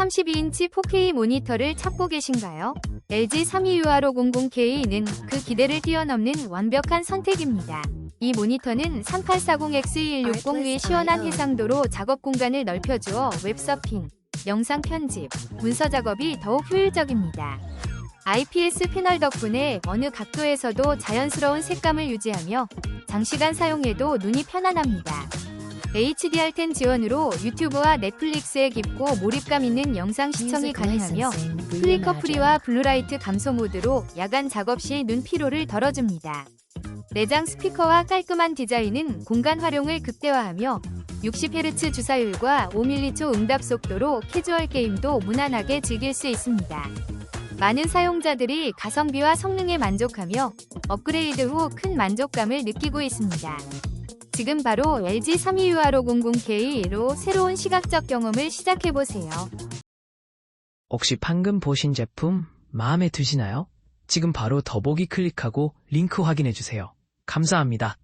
32인치 4K 모니터를 찾고 계신가요? LG 326500K는 그 기대를 뛰어넘는 완벽한 선택입니다. 이 모니터는 3840X2160의 시원한 해상도로 작업 공간을 넓혀주어 웹서핑, 영상 편집, 문서 작업이 더욱 효율적입니다. IPS 패널 덕분에 어느 각도에서도 자연스러운 색감을 유지하며 장시간 사용해도 눈이 편안합니다. HDR10 지원으로 유튜브와 넷플릭스에 깊고 몰입감 있는 영상 시청이 가능하며 플리커 프리와 블루라이트 감소 모드로 야간 작업 시 눈 피로를 덜어줍니다. 내장 스피커와 깔끔한 디자인은 공간 활용을 극대화하며 60Hz 주사율과 5m초 응답 속도로 캐주얼 게임도 무난하게 즐길 수 있습니다. 많은 사용자들이 가성비와 성능에 만족하며 업그레이드 후 큰 만족감을 느끼고 있습니다. 지금 바로 LG 326500K로 새로운 시각적 경험을 시작해보세요. 혹시 방금 보신 제품 마음에 드시나요? 지금 바로 더보기 클릭하고 링크 확인해 주세요. 감사합니다.